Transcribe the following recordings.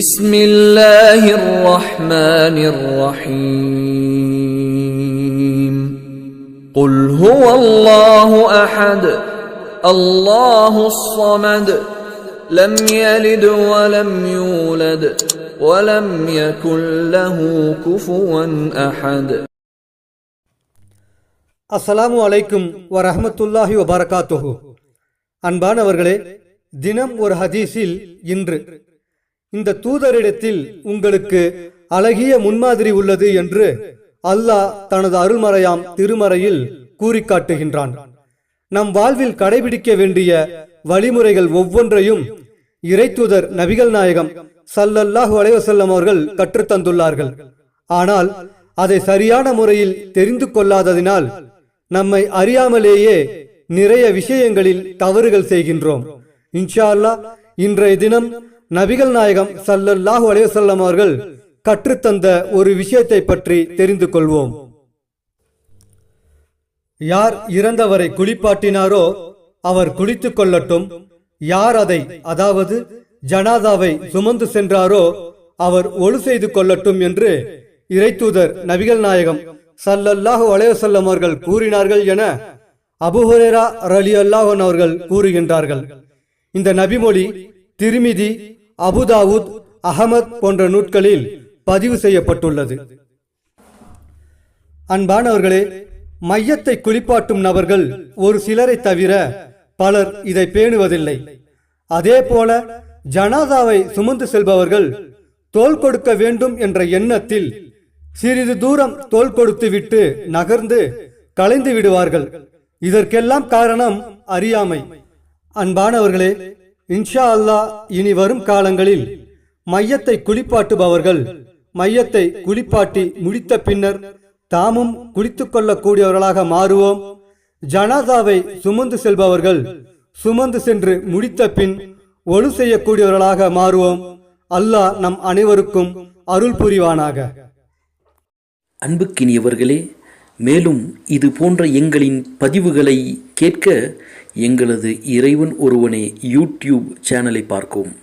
بسم الله الرحمن الرحيم قل هو الله احد الله الصمد لم يلد ولم يولد ولم يكن له كفوا احد அஸ்ஸலாமு அலைக்கும் வரஹ்மத்துல்லாஹி வபரகாத்துஹு அன்பானவர்களே தினம் ஒரு ஹதீஸில் இன்று இந்த தூதரிடத்தில் உங்களுக்கு அழகிய முன்மாதிரி உள்ளது என்று அல்லாஹ் தனது அருள்மறையாம் திருமறையில் கூறி காட்டுகின்றான் நம் வாழ்வில் கடைபிடிக்க வேண்டிய வழிமுறைகள் ஒவ்வொன்றையும் இறைத்தூதர் நபிகள் நாயகம் சல்லல்லாஹு அலைவசல்லம் அவர்கள் கற்றுத்தந்துள்ளார்கள் ஆனால் அதை சரியான முறையில் தெரிந்து கொள்ளாததினால் நம்மை அறியாமலேயே நிறைய விஷயங்களில் தவறுகள் செய்கின்றோம். இன்ஷா அல்லாஹ் இன்றைய தினம் நபிகள் நாயகம் சல்லல்லாஹு அலைவசல்லம் அவர்கள் கற்றுத்தந்த ஒரு விஷயத்தை பற்றி தெரிந்து கொள்வோம். யார் இறந்தவரை குளிப்பாட்டினாரோ அவர் குளித்துக் கொள்ளட்டும். யார் அதை அதாவது ஜனாதாவை சுமந்து சென்றாரோ அவர் ஒழு செய்து கொள்ளட்டும் என்று இறைத்தூதர் நபிகள் நாயகம் சல்லல்லாஹு அலைவசல்லம் அவர்கள் கூறினார்கள் என அபுஹரேரா ரலி அல்லாஹன் அவர்கள் கூறுகின்றார்கள். இந்த நபிமொழி திருமிதி அபுதாவுத் அகமத் போன்ற நூட்களில் பதிவு செய்யப்பட்டுள்ளது. அன்பானவர்களே மையத்தை குளிப்பாட்டும் நபர்கள் ஒரு சிலரை தவிர பலர் இதை பேணுவதில்லை. அதே போல ஜனாதாவை சுமந்து செல்பவர்கள் தோல் கொடுக்க வேண்டும் என்ற எண்ணத்தில் சிறிது தூரம் தோல் கொடுத்து விட்டு நகர்ந்து கலைந்து விடுவார்கள். இதற்கெல்லாம் காரணம் அறியாமை. அன்பானவர்களே இன்ஷா அல்லாஹ் இனி வரும் காலங்களில் மையத்தை குளிப்பாட்டுபவர்கள் மையத்தை குளிப்பாட்டி முடித்த பின்னர் தாமும் குளித்துக் கொள்ளக்கூடியவர்களாக மாறுவோம். ஜனாதாவை சுமந்து செல்பவர்கள் சுமந்து சென்று முடித்த பின் ஒழு செய்யக்கூடியவர்களாக மாறுவோம். அல்லாஹ் நம் அனைவருக்கும் அருள் புரிவானாக. அன்புக்கினியவர்களே மேலும் இது போன்ற எங்களின் பதிவுகளை கேட்க எங்களது இறைவன் ஒருவனே யூடியூப் சேனலை பார்க்கவும்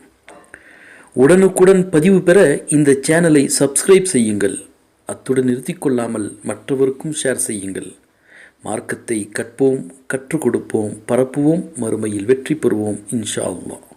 உடனுக்குடன் பதிவு பெற இந்த சேனலை சப்ஸ்கிரைப் செய்யுங்கள். அத்துடன் நிறுத்தி கொள்ளாமல் மற்றவருக்கும் ஷேர் செய்யுங்கள். மார்க்கத்தை கற்போம் கற்றுக் கொடுப்போம் பரப்புவோம் மறுமையில் வெற்றி பெறுவோம் இன்ஷா அல்லா